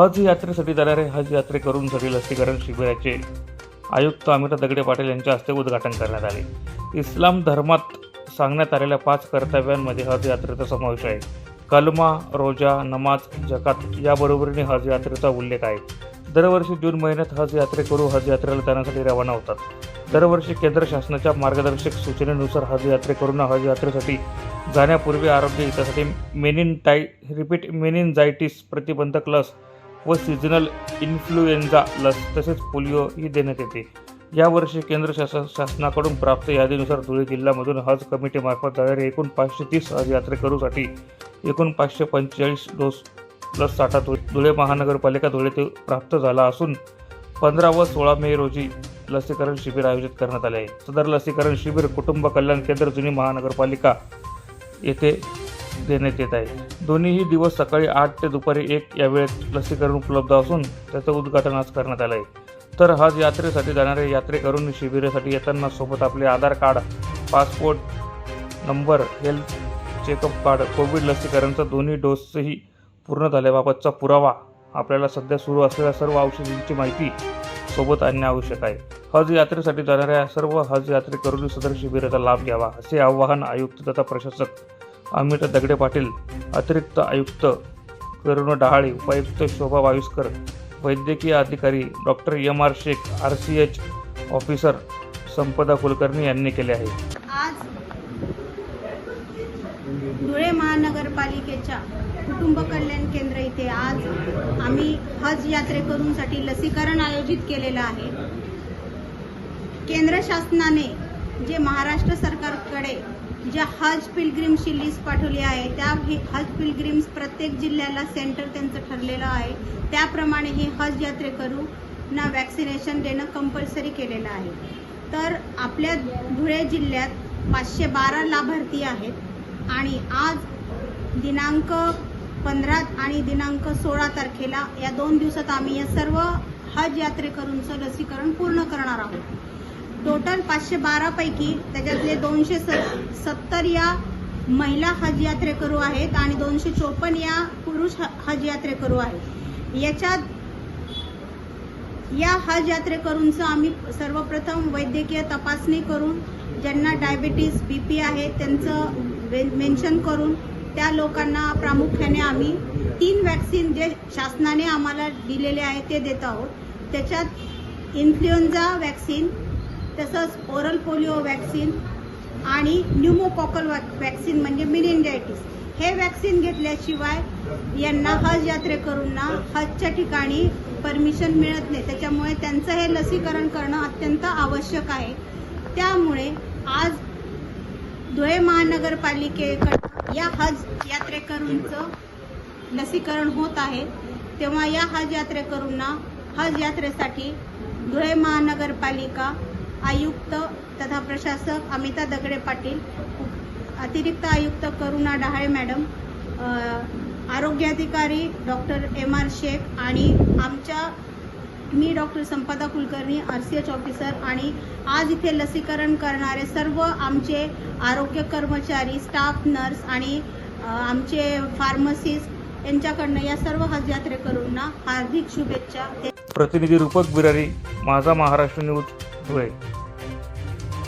हज यात्रेसाठी जाणारे हज यात्रेकरूंसाठी लसीकरण शिबिराचे आयुक्त अमिता दगडे पाटील यांच्या हस्ते उद्घाटन करण्यात आले. इस्लाम धर्मात सांगण्यात आलेल्या पाच कर्तव्यांमध्ये हज यात्रेचा समावेश आहे. कलमा रोजा नमाज जकात याबरोबरीने हज यात्रेचा उल्लेख आहे. दरवर्षी जून महिन्यात हज यात्रेकरू हज यात्रेला जाण्यासाठी रवाना होतात. दरवर्षी केंद्र शासनाच्या मार्गदर्शक सूचनेनुसार हज यात्रेकरूंना हज यात्रेसाठी जाण्यापूर्वी आरोग्य हितासाठी मेनिनटाय रिपीट मेनिनजायटिस प्रतिबंधक लस व सिजनल इन्फ्लुएन्झा लस तसेच पोलिओ ही देण्यात येते. यावर्षी केंद्र शासन शासनाकडून प्राप्त यादीनुसार धुळे जिल्ह्यामधून हज कमिटीमार्फत जाणारे एकूण पाचशे तीस हज यात्रेकरूसाठी एकूण पाचशे पंचेचाळीस डोस लस साठा धुळे महानगरपालिका धुळे ते प्राप्त झाला असून पंधरा व सोळा मे रोजी लसीकरण शिबिर आयोजित करण्यात आले आहे. सदर लसीकरण शिबिर कुटुंब कल्याण केंद्र जुनी महानगरपालिका येथे देण्यात येत आहे. दोन्हीही दिवस सकाळी आठ ते दुपारी एक या वेळेत लसीकरण उपलब्ध असून त्याचं उद्घाटन आज करण्यात आलं आहे तर हज यात्रेसाठी जाणारे यात्रेकरूंनी शिबिरासाठी येताना सोबत आपले Aadhaar card passport number health checkup card Covid लसीकरणचा दोन्ही डोसही पूर्ण झाल्याबाबतचा पुरावा आपल्याला सध्या सुरू असलेल्या सर्व औषधींची माहिती सोबत आणणे आवश्यक आहे. हज यात्रेसाठी जाणाऱ्या सर्व हज यात्रेकरूंनी सदर शिबिराचा लाभ घ्यावा असे आवाहन आयुक्त तथा प्रशासक अमित दगडे पाटील अतिरिक्त आयुक्त करुण डहाळे उपायुक्त शोभा वायुस्कर वैद्यकीय अधिकारी doctor M R Shaikh R C H officer Sampada Kulkarni यांनी केले आहे. आज धुळे महानगरपालिकेच्या कुटुंब कल्याण केंद्र इथे आज आम्ही हज यात्रेकरूंसाठी लसीकरण आयोजित केलेलं आहे. केंद्र शासनाने जे महाराष्ट्र सरकारकडे ज्या हज पिलग्रीम्सची लिस्ट पाठवली आहे त्या हे हज पिलग्रिम्स प्रत्येक जिल्ह्याला सेंटर त्यांचं ठरलेलं आहे. त्याप्रमाणे हे हज यात्रेकरूंना वॅक्सिनेशन देणं कंपल्सरी केलेलं आहे. तर आपल्या धुळे जिल्ह्यात पाचशे बारा लाभार्थी आहेत आणि आज दिनांक पंधरा आणि दिनांक सोळा तारखेला या दोन दिवसात आम्ही या सर्व हज यात्रेकरूंचं लसीकरण पूर्ण करणार आहोत. टोटल पाचशे बारापैकी त्याच्यातले दोनशे सत्तर या महिला हज यात्रेकरू आहेत आणि दोनशे चोपन्न या पुरुष ह- हज यात्रेकरू आहेत. याच्यात या हज यात्रेकरूंचं आम्ही सर्वप्रथम वैद्यकीय तपासणी करून ज्यांना डायबिटीज बी पी आहे त्यांचं मेन्शन करून त्या लोकांना प्रामुख्याने आम्ही तीन वॅक्सिन जे शासनाने आम्हाला दिलेले आहे ते देत आहोत. त्याच्यात इन्फ्लुएन्झा वॅक्सिन तसंच ओरल पोलिओ वॅक्सिन आणि न्यूमोकॉकल वॅक्सिन म्हणजे मिनिंजायटिस हे वॅक्सिन घेतल्याशिवाय यांना हज यात्रेकरूंना हजच्या ठिकाणी परमिशन मिळत नाही. त्याच्यामुळे त्यांचं हे लसीकरण करणं अत्यंत आवश्यक आहे. त्यामुळे आज धुळे महानगरपालिकेकडं या हज यात्रेकरूंचं लसीकरण होत आहे. तेव्हा या हज यात्रेकरूंना हज यात्रेसाठी धुळे महानगरपालिका आयुक्त तथा प्रशासक अमिता दगडे पाटील अतिरिक्त आयुक्त करुणा डहाळे मॅडम आरोग्य अधिकारी डॉक्टर एम आर शेख आणि आमच्या मी doctor Sampada Kulkarni R C H officer आणि आज इथे लसीकरण करणारे सर्व आमचे आरोग्य कर्मचारी स्टाफ नर्स आणि आमचे फार्मसिस्ट यांच्याकडनं या सर्व हज यात्रेकरूंना हार्दिक शुभेच्छा. प्रतिनिधी रूपक बिरारी माझा महाराष्ट्र न्यूज. 对。